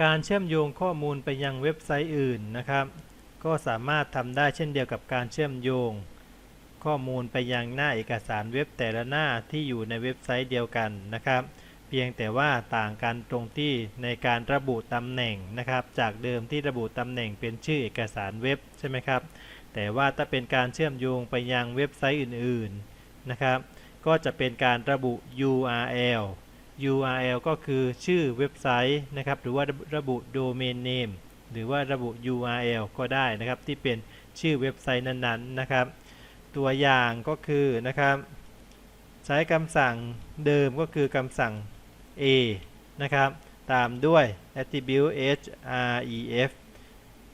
การเชื่อมโยงข้อมูลไปยังเว็บไซต์อื่นนะครับ ก็สามารถทำได้เช่นเดียวกับการเชื่อมโยง ข้อมูลไปยังหน้าเอกสารเว็บแต่ละหน้าที่อยู่ในเว็บไซต์เดียวกันนะครับ เพียงแต่ว่าต่างกันตรงที่ในการระบุตำแหน่งนะครับ จากเดิมที่ระบุตำแหน่งเป็นชื่อเอกสารเว็บใช่ไหมครับ แต่ว่าถ้าเป็นการเชื่อมโยงไปยังเว็บไซต์อื่น ๆนะครับ ก็จะเป็นการระบุ URL URL ก็คือชื่อเว็บไซต์นะครับ หรือว่าระบุ Domain Name หรือว่าระบุ URL ก็ได้นะครับ ที่เป็นชื่อเว็บไซต์นั้นๆนะครับ ตัวอย่างก็คือนะครับ ใช้คำสั่งเดิมก็คือคำสั่ง a นะครับ ตามด้วย attribute href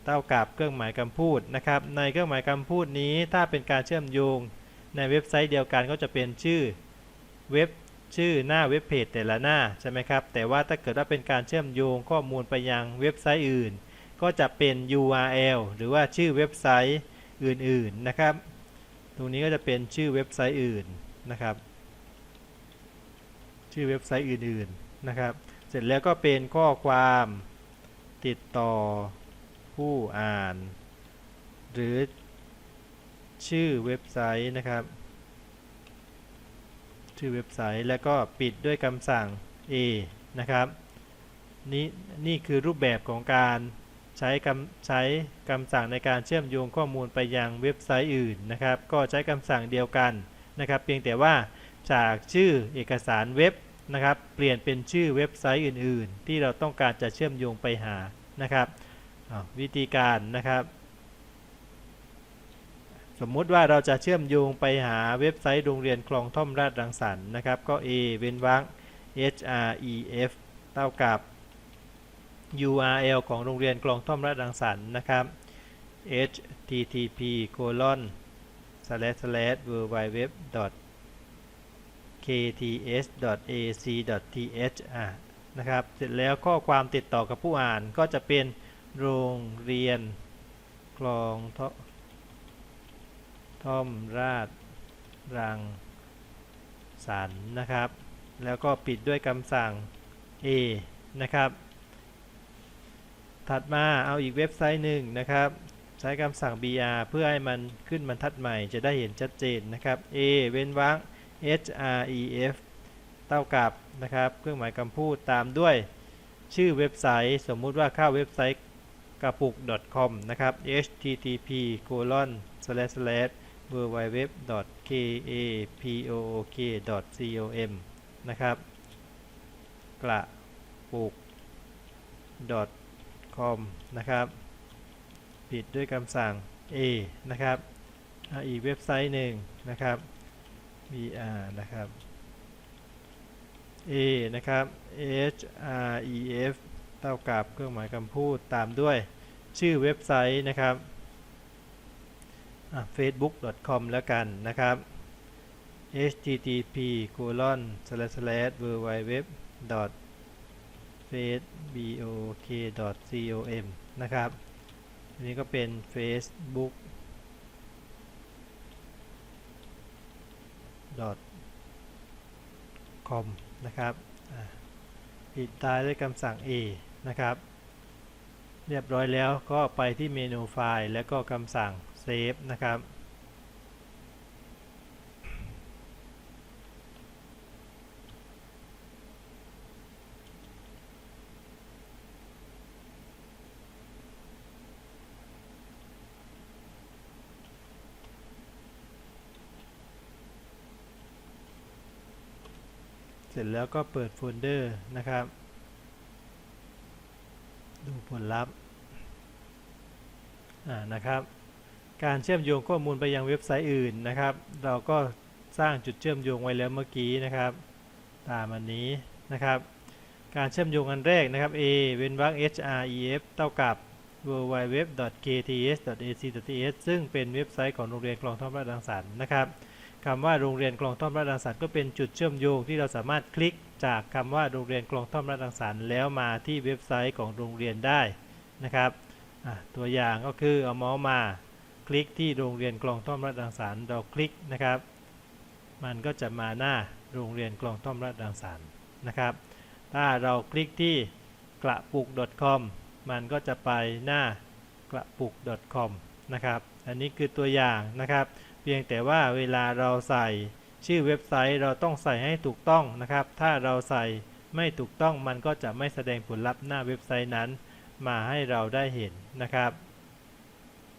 เท่ากับเครื่องหมายคำพูดนะครับ ในเครื่องหมายคำพูดนี้ถ้าเป็นการเชื่อมโยงในเว็บไซต์เดียวกันก็จะเป็นชื่อเว็บ ชื่อหน้าเว็บเพจแต่ละหน้าใช่ไหมครับ แต่ว่าถ้าเกิดว่าเป็นการเชื่อมโยงข้อมูลไปยังเว็บไซต์อื่น ก็จะเป็น URL หรือว่าชื่อเว็บไซต์อื่นๆนะครับ ตรงนี้ก็จะเป็นชื่อเว็บไซต์อื่นนะครับ ชื่อเว็บไซต์อื่นๆนะครับ เสร็จแล้วก็เป็นข้อความติดต่อผู้อ่าน หรือชื่อเว็บไซต์นะครับ ชื่อเว็บไซต์ แล้วก็ปิดด้วยคำสั่ง a นะครับ นี่นี่คือรูปแบบของการใช้คำใช้คำสั่งในการเชื่อมโยงข้อมูลไปยังเว็บไซต์อื่นนะครับ ก็ใช้คำสั่งเดียวกันนะครับ เพียงแต่ว่าจากชื่อเอกสารเว็บนะครับ เปลี่ยนเป็นชื่อเว็บไซต์อื่น ๆ ที่เราต้องการจะเชื่อมโยงไปหานะครับวิธีการนะครับ สมมุติว่าเราจะเชื่อมโยงไปหาเว็บไซต์โรงเรียนคลองท่อมราชรังสรรค์นะครับก็ a เว้นวรรค href เท่ากับ url ของโรงเรียนคลองท่อมราชรังสรรค์นะครับ http colon slash slash www kts.ac.th นะครับ เสร็จแล้วข้อความติดต่อกับผู้อ่านก็จะเป็นโรงเรียนคลอง ท่อมราชรังสรรนะครับ แล้วก็ปิดด้วยคำสั่ง A นะครับ ถัดมาเอาอีกเว็บไซต์หนึ่งนะครับ ใช้คำสั่ง br เพื่อให้มันขึ้นบรรทัดใหม่จะได้เห็นชัดเจนนะครับ a เว้นวรรค href เท่ากับนะครับ เครื่องหมายคำพูดตามด้วยชื่อเว็บไซต์ สมมุติว่าเข้าเว็บไซต์กระปุก .com นะครับ http colon slash slash www kapok com นะครับ กระปุก com นะครับ ปิดด้วยคำสั่ง a นะครับอาอีกเว็บไซต์หนึ่งนะครับ br นะครับ a นะครับ href เท่ากับเครื่องหมายคำพูดตามด้วยชื่อเว็บไซต์นะครับ facebook.com แล้วกันนะครับ http colon slash slash www facebook.com นะครับอันนี้ก็เป็น facebook com นะครับปิดท้ายด้วยคำสั่ง a นะครับ เรียบร้อยแล้วก็ไปที่เมนูไฟล์ แล้วก็คำสั่ง save นะครับ เสร็จแล้วก็เปิดโฟลเดอร์นะครับ ดูผลลัพธ์ อ่า นะครับ การเชื่อมโยงข้อมูลไปยังเว็บไซต์อื่นนะครับ เราก็สร้างจุดเชื่อมโยงไว้แล้วเมื่อกี้นะครับ ตามอันนี้นะครับ การเชื่อมโยงอันแรกนะครับ a เว้นวรรค href เท่ากับ www.kts.ac.th ซึ่งเป็นเว็บไซต์ของโรงเรียนคลองท่อมราชรังสรรค์นะครับคำว่าโรงเรียนคลองท่อมราชรังสรรค์ก็เป็นจุดเชื่อมโยงที่เราสามารถคลิกจากคำว่าโรงเรียนคลองท่อมราชรังสรรค์แล้วมาที่เว็บไซต์ของโรงเรียนได้นะครับตัวอย่างก็คือเอาเมาส์มา คลิกที่โรงเรียนคลองท่อมราชรังสรรเราคลิกนะครับ มันก็จะมาหน้าโรงเรียนคลองท่อมราชรังสรรนะครับ ถ้าเราคลิกที่กระปุก .com มันก็จะไปหน้ากระปุก .com นะครับ อันนี้คือตัวอย่างนะครับ เพียงแต่ว่าเวลาเราใส่ชื่อเว็บไซต์เราต้องใส่ให้ถูกต้องนะครับ ถ้าเราใส่ไม่ถูกต้องมันก็จะไม่แสดงผลลัพธ์หน้าเว็บไซต์นั้น มาให้เราได้เห็นนะครับ